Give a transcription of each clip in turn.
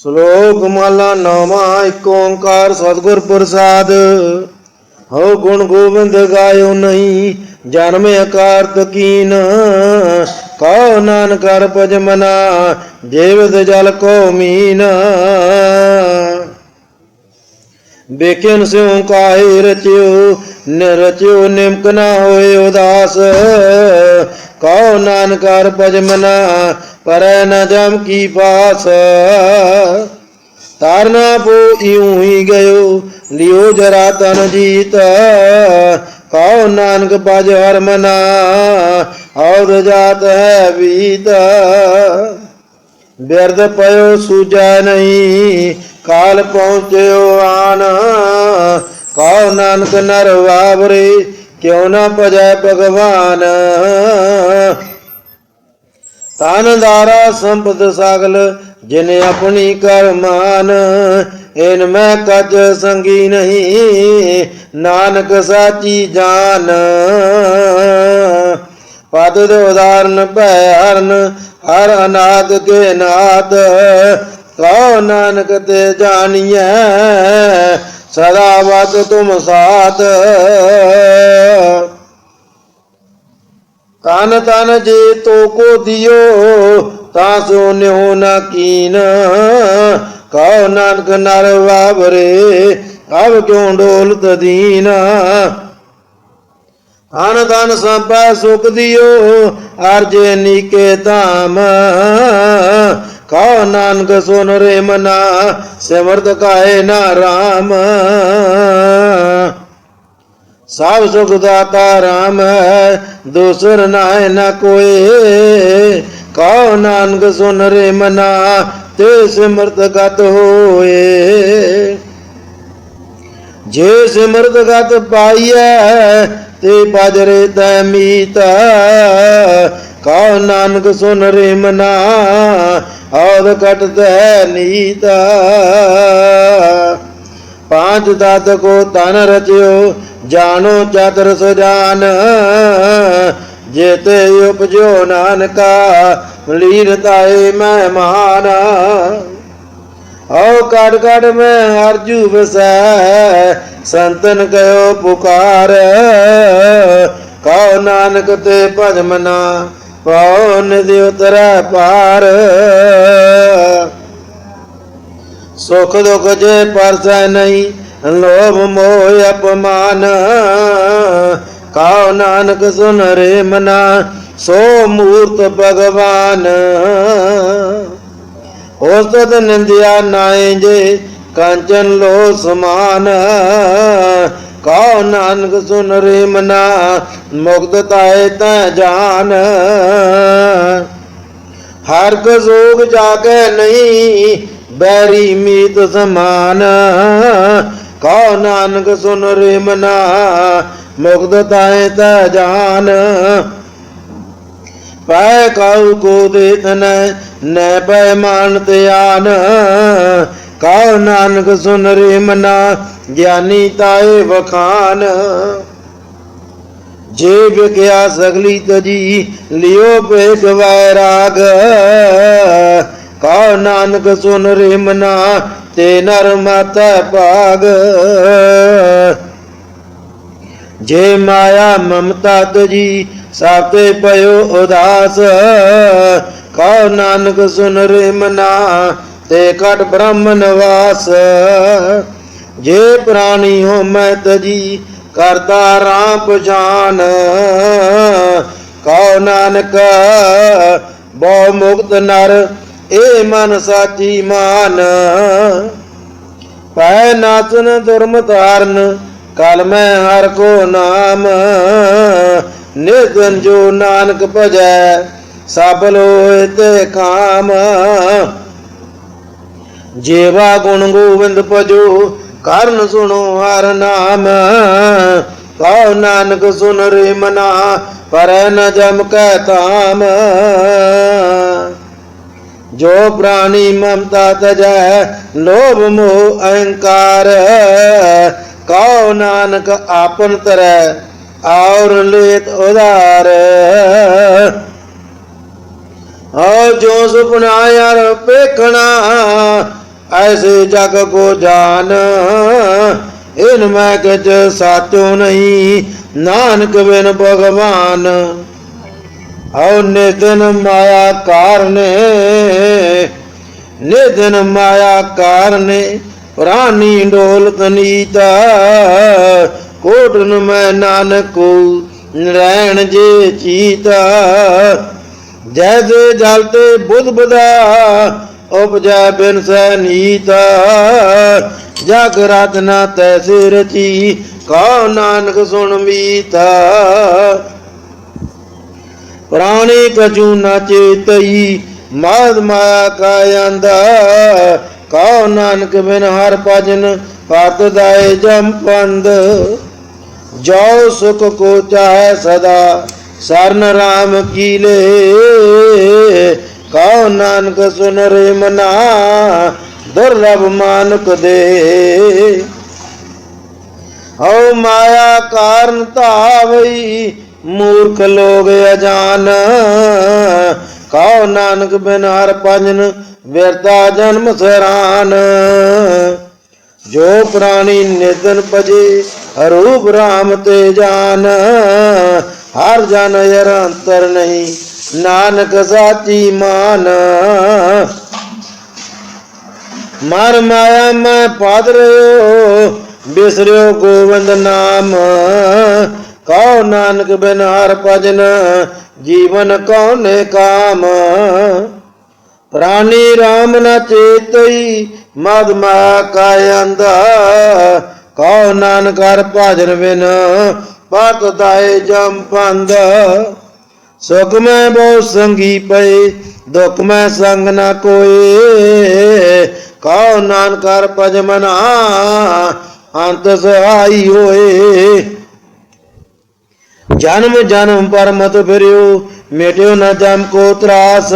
ਸ਼ਲੋਕ ਮਾਲਾ ਨਾਮਾ ਏਕ ਓੰਕਾਰ ਸਤਿਗੁਰ ਪ੍ਰਸਾਦ। ਹਉ ਗੁਣ ਗੋਬਿੰਦ ਗਾਇਓ ਨਹੀਂ, ਜਨਮ ਆਕਾਰ ਤਕੀਨ। ਕਉ ਨਾਨਕ ਕਰ ਭਜ ਮਨਾ ਜੀਵਤ ਜਲ ਕੋ ਮੀਨ। ਬੇਕਿਨ ਸਿਉ ਕਾਹੇ ਰਚਿਓ ਨਿਰਚਿਓ ਨਿਮਕ ਨਾ ਹੋਏ ਉਦਾਸ। ਕਉ ਨਾਨਕ ਕਰ ਭਜ ਮਨਾ ਪਰ ਨ ਜਮ ਕੀ ਪਾਸ। ਤਾਰਨਾ ਪੋ ਇਉ ਹੀ ਗਇਓ, ਲਿਓ ਜਰਾ ਤਨ ਜੀਤ। ਕਉ ਨਾਨਕ ਭਜ ਹਰ ਮਨਾ, ਔਰ ਜਾਤ ਹੈ ਬੀਤ। ਬਿਰਧ ਪਇਓ ਸੂਜੈ ਨਹੀਂ, ਕਾਲ ਪਹੁੰਚਿਓ ਆਨ। ਕਉ ਨਾਨਕ ਨਰ ਵਾਵਰੇ, ਕਿਉ ਨਾ ਭਜੈ ਭਗਵਾਨ। ਤਨ ਦਾਰਾ ਸੰਪਤ ਸਗਲ, ਜਿਨ ਆਪਣੀ ਕਰਮਾਨ ਇਨ ਮੈਂ ਕਜ ਸੰਗੀ ਨਹੀਂ, ਨਾਨਕ ਸਾਚੀ ਜਾਨ। ਪਦ ਦੇ ਉਦਾਹਰਨ ਭੈ ਹਰਨ, ਹਰ ਅਨਾਦ ਕੇ ਨਾਦ। ਕਉ ਨਾਨਕ ਤੇ ਜਾਣੀਐ, ਸਦਾ ਵਤ ਤੁਮ ਸਾਥ। ਤਨ ਤਨ ਜੇ ਤੋ ਕੋ ਦਿਓ, ਤਾਂ ਸੋ ਨਿਉ ਨਾ ਕੀਨ। ਕਉ ਨਾਨਕ ਨਰ ਵਾਵਰੇ ਅਬ ਕਿਉ ਡੋਲਤ ਦੀਨ। ਅਨ ਤਨ ਸੰਪੈ ਸੁਖ ਦਿਓ ਅਰਜੇ ਨੀਕੇ ਧਾਮ। ਕਉ ਨਾਨਕ ਸੁਨ ਰੇ ਮਨਾ, ਸਿਮਰਤ ਕਾਏ ਨਾ ਰਾਮ। ਸਭ ਸੁਖ ਦਾਤਾ ਰਾਮ ਹੈ, ਦੂਸਰ ਨਾਏ ਨਾ ਕੋਏ ਕਉ ਨਾਨਕ ਸੁਨ ਰੇ ਮਨਾ, ਤੇ ਸਿਮਰਤ ਗਤ ਹੋਏ। ਜੇ ਸਿਮਰਤ ਗਤ ਪਾਈਐ, ਤੇ ਬਜਰੇ ਤੈ ਮੀਤ। ਕਉ ਨਾਨਕ ਸੁਨ ਰੇ ਮਨਾ ਔਦ ਕਟਤੈ ਨੀਤਾ। ਪਾਂਚ ਦਤ ਕੋ ਤਨ ਰਚਿਓ ਜਾਣੋ ਚਤਰ ਸੁਜਾਨ ਜੇਤੇ ਉਪਜੋ ਨਾਨਕਾ ਲੀਨ ਤਾਏ ਮਹਿਮਾਨ ਹਉ ਕੜ ਮੈਂ ਹਰਜੂ ਵਸੈ ਸੰਤਨ ਕਯੋ ਪੁਕਾਰ ਕਉ ਨਾਨਕ ਤੇ ਭਜਮਨਾ ਪਾਉ ਨਿਧਿ ਉਤਰੈ ਪਾਰ ਸੁਖ ਦੁਖ ਜੇ ਪਰਸੈ ਨਹੀਂ, ਲੋਭ ਮੋਹ ਅਪਮਾਨ। ਕਉ ਨਾਨਕ ਸੁਨ ਰੇ ਮਨਾ, ਸੋ ਮੂਰਤ ਭਗਵਾਨ। ਹੋਸਤ ਨਿੰਦਿਆ ਨਾਏ ਜੇ, ਕਾਂਚਨ ਲੋ ਸਮਾਨ। ਕਉ ਨਾਨਕ ਸੁਨ ਰੇ ਮਨਾ, ਮੁਕਤ ਤਾਏ ਤੈ ਜਾਨ। ਹਰ ਕੋ ਜੋਗ ਜਾਗੇ ਨਹੀਂ ਬੈਰੀ ਮੀਤ ਸਮਾਨ। ਕਉ ਨਾਨਕ ਸੁਨ ਰੇ ਮਨਾ, ਮੁਕਤ ਤਾਏ ਤਾ ਜਾਨ। ਪੈ ਕਉ ਕੋ ਦੇਤਨ ਨੈ ਪੈ ਮਾਨ ਧਿਆਨ ਕਉ ਨਾਨਕ ਸੁਨ ਰੇ ਮਨਾ, ਗਿਆਨੀ ਤਾਏ ਵਖਾਨ। ਜੇ ਵਿਕਿਆ ਸਗਲੀ ਤਜੀ, ਲਿਓ ਪੇਖ ਵੈਰਾਗ। ਕਉ ਨਾਨਕ ਸੁਨ ਰੇ ਤੇ ਨਰ ਮਾਤਾ ਭਾਗ। ਜੇ ਮਾਇਆ ਮਮਤਾ ਤਜੀ ਸਾਤੇ ਪਇਓ ਉਦਾਸ। ਕਉ ਨਾਨਕ ਸੁਨ ਰੇ ਮਨਾ, ਤੇ ਕਟ ਬ੍ਰਹਮ ਨਿਵਾਸ। ਜੇ ਪ੍ਰਾਣੀ ਹੋ ਮੈਂ ਤਜੀ ਕਰਤਾ ਰਾਮ ਪਛਾਨ। ਕਉ ਨਾਨਕ, ਬਹੁ ਮੁਕਤ ਨਰ ਏ ਮਨ ਸਾਚੀ ਮਾਨ। ਪੈ ਨਾਚਨ ਦੁਰਮ ਧਾਰਨ, ਕਲ ਮੈਂ ਹਰ ਕੋ ਨਾਮ। ਨਿਰਜਨ ਜੋ ਨਾਨਕ ਭਜੈ, ਸਭ ਲੋਏ ਤੇ ਕਾਮ। ਜੇਵਾ ਗੁਣ ਗੋਬਿੰਦ ਭਜੋ, ਕਰਨ ਸੁਣੋ ਹਰ ਨਾਮ। ਕਉ ਨਾਨਕ ਸੁਨ ਰੇ ਮਨਾ, ਪਰ ਨ ਜਮ ਕੈ ਤਾਮ ਜੋ ਪ੍ਰਾਣੀ ਮਮਤਾ ਤਜੈ, ਲੋਭ ਮੋਹ ਅਹੰਕਾਰ। ਕਉ ਨਾਨਕ ਆਪਨ ਤਰੈ, ਔਰ ਲੇਤ ਉਧਾਰ। ਆ ਜੋ ਸੁਪਨਾ ਯਾਰ ਪੇਖਣਾ ਐਸੇ ਜਗ ਕੋ ਜਾਨ। ਇਨ ਮੈਂ ਕਿਛ ਸਾਚੋ ਨਹੀਂ, ਨਾਨਕ ਬਿਨ ਭਗਵਾਨ। ਔ ਨਿਤਨ ਮਾਇਆ ਕਾਰਨੇ ਨਿਤਨ ਮਾਇਆ ਕਾਰਨੇ ਪ੍ਰਾਨੀ ਡੋਲਤ ਨੀਤਾ ਕੋਟਨ ਮੈਂ ਨਾਨਕੋ ਰਹਿਣ ਜੇ ਚੀਤਾ ਜੈਸੇ ਜਲ ਤੇ ਬੁੱਧ ਬਦਾ ਉਪਜੈ ਬਿਨ ਸੈ ਨੀਤਾ ਜਗ ਰਤਨਾ ਤੈਸੇ ਰਚੀ ਕਉ ਨਾਨਕ ਸੁਣ ਮੀਤਾ। ਪ੍ਰਾਣੀ ਕਛੂ ਨਾ ਚੇਤਈ ਮਾਦ ਮਾਇਆ ਕਾ ਆਂਦਾ। ਕਉ ਨਾਨਕ ਬਿਨ ਹਰ ਭਜਨ ਪਤ ਦਾਏ ਜਮ ਪੰਦ ਜੋ ਸੁਖ ਕੋ ਚਾਹੈ ਸਦਾ, ਸਰਨ ਰਾਮ ਕੀ ਲੇ। ਕਉ ਨਾਨਕ ਸੁਨ ਰੇ ਮਨਾ, ਦੁਰਲਭ ਮਾਨਕ ਦੇ। ਹਉ ਮਾਇਆ ਕਾਰਨ ਧਾਵਈ ਮੂਰਖ ਲੋਗ ਅਜਾਨ ਕਉ ਨਾਨਕ ਬਿਨ ਹਰ ਭਜਨ ਵਿਰਤਾ ਜਨਮ ਸਰਾਨ ਜੋ ਪ੍ਰਾਣੀ ਨਿਦਨ ਭਜੇ, ਰੂਪ ਰਾਮ ਤੇ ਜਾਨ। ਹਰ ਜਨ ਯਰ ਅੰਤਰ ਨਹੀਂ, ਨਾਨਕ ਸਾਚੀ ਮਾਨ। ਮਰ ਮਾਇਆ ਮੈਂ ਪਾਦ ਰਿਓ ਬਿਸਰਿਓ ਗੋਵਿੰਦ ਨਾਮ। ਕਉ ਨਾਨਕ ਬਿਨ ਹਰ ਭਜਨ, ਜੀਵਨ ਕਉਨੇ ਕਾਮ। ਪ੍ਰਾਨੀ RAM ਨ ਚੇਤਈ ਮਦ ਮਾਇਆ ਕਾ ਅੰਦਾ ਕਉ ਨਾਨਕ ਹਰ ਭਜਨ ਬਿਨ ਪਤ ਦਾਏ ਜਮ ਪੰਦ ਸੁਖ ਮੈਂ ਬਹੁ ਸੰਗੀ ਪਏ ਦੁਖ ਮੈਂ ਸੰਗ ਨਾ ਕੋਏ ਕਉ ਨਾਨਕ ਹਰ ਭਜ ਮਨਾ, ਅੰਤ ਸਹਾਈ ਹੋਏ। ਜਨਮ ਜਨਮ ਪਰ ਮਤ ਫਿਰਿਓ, ਮੇਟਿਓ ਨਾ ਜਮ ਕੋ ਤਰਾਸ।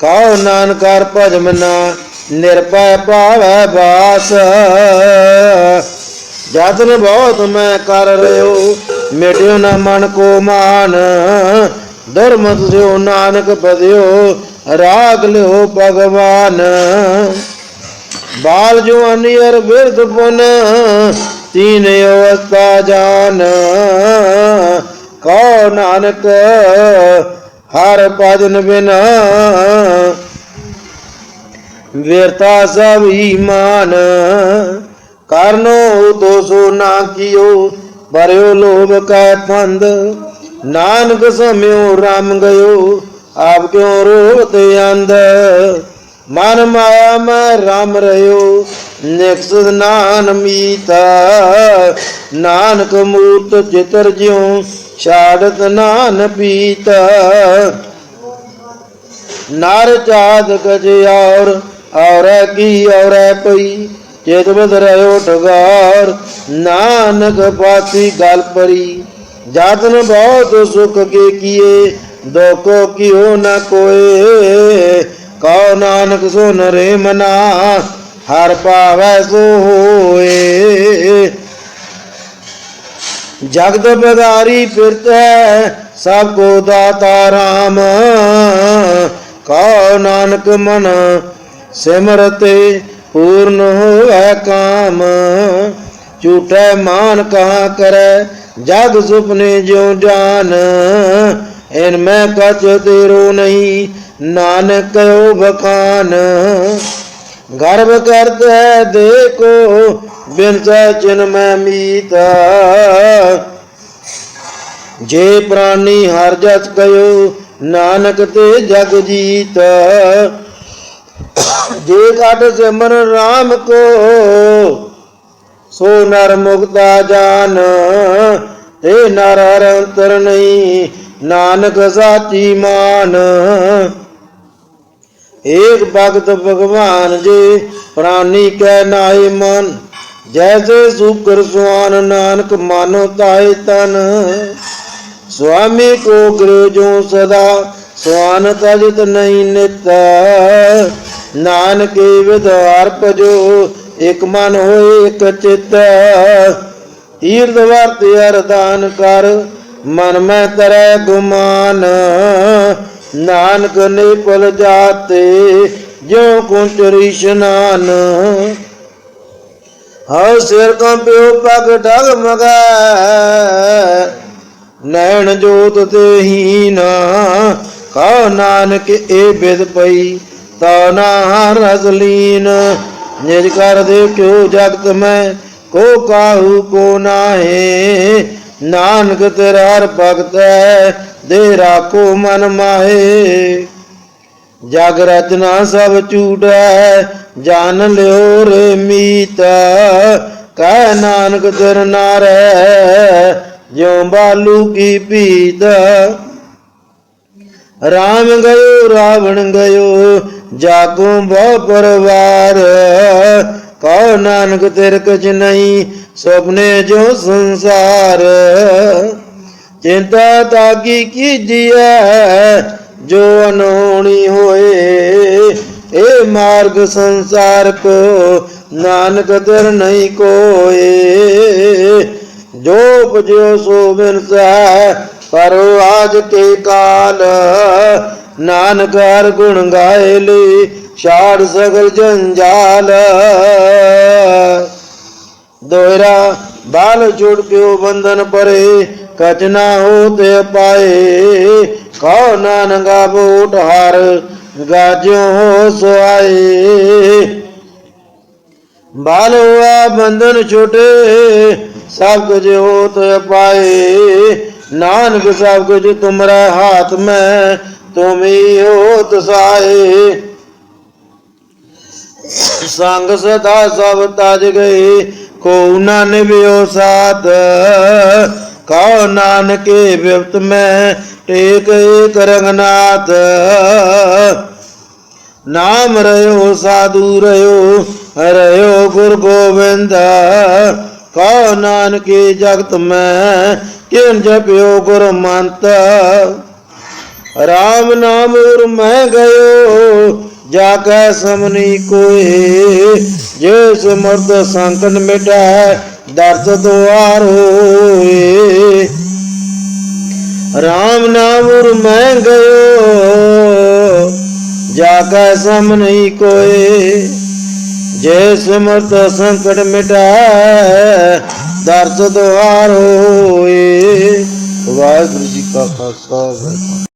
ਕਉ ਨਾਨਕ ਹਰ ਭਜ ਮਨਾ ਨਿਰਭੈ ਪਾਵੈ ਬਾਸ। ਜਤਨ ਬਹੁਤ ਮੈਂ ਕਰ ਰਿਓ, ਮੇਟਿਓ ਨਾ ਮਨ ਕੋ ਮਾਨ। ਦੁਰਮਤ ਸਿਓ ਨਾਨਕ ਪਦਿਓ ਰਾਗ ਲਿਓ ਭਗਵਾਨ। ਬਾਲ ਜਵਾਨੀ ਅਰ ਬਿਰਧ ਪੁਨ ਤੀਨ ਅਵਸਥਾ ਜਾਨ। ਕਉ ਨਾਨਕ, ਹਰ ਭਜਨ ਬਿਨਾ। ਵਿਰਤਾ ਸਭ ਈਮਾਨ ਕਰਨੋ ਦੋਸੋ ਨਾ ਕੀਓ ਬਰਿਓ ਲੋਭ ਕੈ ਫੰਦ ਨਾਨਕ ਸਮਿਓ ਰਾਮ ਗਇਓ, ਆਪ ਕਿਉ ਰੋਤ ਅੰਧ। ਮਨ ਮਾਇਆ ਮੈਂ ਰਾਮ ਰਿਓ ਨਿਕਸਦ ਨਾਨ ਮੀਤਾ, ਨਾਨਕ ਮੂਰਤ ਚਿਤਰ ਜਿਉ ਛਾੜਤ ਨਾਨ ਪੀਤਾ। ਨਰ ਚਾਦ ਗਜ ਔਰ, ਔਰੈ ਕੀ ਔਰੈ ਪਈ, ਚੇਤ ਬਦ ਰਿਓ ਠਗਾਰ ਨਾਨਕ ਪਾਤੀ ਗਲ ਪਰੀ। ਜਾਤਨ ਬਹੁਤ ਸੁਖ ਕੇ ਕੀਏ, ਦੁਖੋ ਕਿਉ ਨ ਕੋਏ, ਕਉ ਨਾਨਕ ਸੁਨ ਰੇ ਮਨਾ। ਹਰ ਪਾਵੈ ਸੋ ਹੋਏ ਜਗਤ ਬਗਾਰੀ ਫਿਰਤੈ, ਸਭ ਕੋ ਦਾਤਾ ਰਾਮ। ਕਉ ਨਾਨਕ ਮਨ ਸਿਮਰਤੇ, ਪੂਰਨ ਹੋਵੇ ਕਾਮ। ਝੂਠੈ ਮਾਨ ਕਹਾ ਕਰੈ, ਜਗ ਸੁਪਨੇ ਜਿਉ ਜਾਨ ਇਨ ਮੈਂ ਕਛ ਤੇਰੋ ਨਹੀਂ, ਨਾਨਕ ਕਉ ਬਖਾਨ ਗਰਭ ਕਰਤ ਦੇਖੋ, ਬਿਨ ਸਚਨ ਮੀਤਾ। ਜੇ ਪ੍ਰਾਨੀ ਹਰ ਜਸ ਕਯੋ ਨਾਨਕ ਤੇ ਜਗ ਜੀਤ। ਜੇ ਕਾਟ ਸਿਮਰ RAM ਕੋ, ਸੋ ਨਰ ਮੁਕਤਾ ਜਾਨ। ਤੇ ਨਰ ਹਰ ਅੰਤਰ ਨਹੀਂ, ਨਾਨਕ ਸਾਚੀ ਮਾਨ। ਏਕ ਭਗਤ ਭਗਵਾਨ ਜੀ, ਪ੍ਰਾਨੀ ਕੈ ਨਾਏ ਮਨ, ਜੈਸੇ ਸੁਕਰ ਸੁਆਨ ਨਾਨਕ ਮਾਨੋ ਤਾਏ ਤਨ। ਸੁਆਮੀ ਕੋ ਗ੍ਰਹਿ ਜੋ ਸਦਾ, ਸੁਆਨ ਤਜਿਤ ਨਹੀਂ ਨਿਤ। ਨਾਨਕ ਵਿਦਵਾਰ ਭਜੋ, ਇਕ ਮਨ ਹੋਏ ਇਕ ਚਿਤ। ਤੀਰਥ ਵਰਤ ਅਰਦਾਨ ਕਰ, ਮਨ ਮੈਂ ਤਰੈ ਗੁਮਾਨ। ਨਾਨਕ ਨੇ ਪਲ ਜਾਤੇ, ਜਿਉ ਕੁੰਚਰੀ ਇਸ਼ਨਾਨ। ਹਉ ਸਿਰ ਕੰਪਿਓ ਪਗ ਡਗ ਮਗੈ, ਨੈਣ ਜੋਤ ਤੇ ਹੀਨਾ। ਕਹੋ ਨਾਨਕ ਇਹ ਬਿਦ ਪਈ, ਤਾ ਨਾ ਰਸ ਲੀਨ। ਨਿਜ ਕਰ ਦੇਖਿਓ ਜਗਤ ਮੈਂ, ਕੋ ਕਾਹੂ ਕੋ ਨਾਹੇ। ਨਾਨਕ ਤੇਰਾ ਹਰ ਭਗਤ ਹੈ ਦੇ ਰਾਖੋ ਮਨ ਮਾਹੇ। ਜਗ ਰਚਨਾ ਸਭ ਝੂਠ ਹੈ ਜਾਣ ਲਿਓ ਰੇ ਮੀਤ। ਕਹਿ ਨਾਨਕ ਤੇਰ ਨਾਰੈ ਜਿਉ ਬਾਲੂ ਕੀ ਪੀਤ ਰਾਮ ਗਇਓ, ਰਾਵਣ ਗਇਓ, ਜਾਗੋ ਬਹੁ ਪਰਵਾਰ। ਕਹੋ ਨਾਨਕ ਤਿਰਕ ਚ ਨਹੀਂ, ਸੁਪਨੇ ਜੋ ਸੰਸਾਰ। ਚਿੰਤਾ ਤਾਗੀ ਕੀਜੀਐ ਜੋ ਅਨੋਣੀ ਹੋਏ ਇਹ ਮਾਰਗ ਸੰਸਾਰ ਕੋ ਨਾਨਕ ਦਰ ਨਹੀਂ ਕੋਏ। ਜੋ ਪੁਜਿਓ ਸੋ ਬਿਨਸੈ ਪਰ ਆਜ ਕੇ ਕਾਲ ਨਾਨਕ ਹਰ ਗੁਣ ਗਾਏ ਲਈ ਛਾੜ ਸਗਲ ਜੰਜਾਲ। ਦੋਹਰਾ ਬਾਲ ਜੁੜ ਪਿਓ ਬੰਧਨ ਪਰੇ ਕਚ ਨਾ ਹੋ ਤੇ ਪਾਏ ਕਹੋ ਨਾਨਕਾ ਬੂਟ ਹਰ ਗਾਜੋ ਸੁਆਏ। ਬਾਲਵਾ ਬੰਧਨ ਛੋਟੇ, ਸਭ ਕੁਝ ਹੋਤ ਪਾਏ। ਨਾਨਕ ਸਭ ਕੁਝ ਤੁਮਰਾ ਹਾਥ ਮੈਂ, ਤੁਮ ਹੋਤ ਸਾਏ। ਸੰਗ ਸਦਾ ਸਭ ਤਜ ਗਏ ਕੋ ਨਾ ਨਿਵਿਓ ਸਾਧ। ਕਹੋ ਨਾਨਕੇ ਵਿਪਤ ਮੈਂ ਟੇਕ ਏਕ ਰੰਗਨਾਥ। ਨਾਮ ਰਿਓ ਸਾਧੂ ਰਿਓ ਰਿਓ ਗੁਰ ਗੋਬਿੰਦ। ਕਹੋ ਨਾਨਕੇ ਜਗਤ ਮੈਂ ਕਿਨ ਜਪਿਓ ਗੁਰ ਮੰਤ। ਰਾਮ ਨਾਮ ਉਰ ਮੈਂ ਗਇਓ ਜਾ ਕੈ ਸਮਨੀ ਕੋਏ। ਜੇ ਸਮਰਥ ਸੰਕਟ ਮਿਟੈ ਦਰਦ ਦੁਆਰ ਹੋਏ। ਨਾਮ ਉਰ ਮੈਂ ਗਇਓ, ਜਾ ਕੈ ਸਮ ਨਹੀਂ ਕੋਏ। ਜੇ ਸਿਮਰਤ ਸੰਕਟ ਮਿਟੈ, ਦਰਦ ਦੁਆਰ ਹੋਏ। ਵਾਹਿਗੁਰੂ ਜੀ ਕਾ ਖਾਲਸਾ, ਵਾਹਿਗੁਰੂ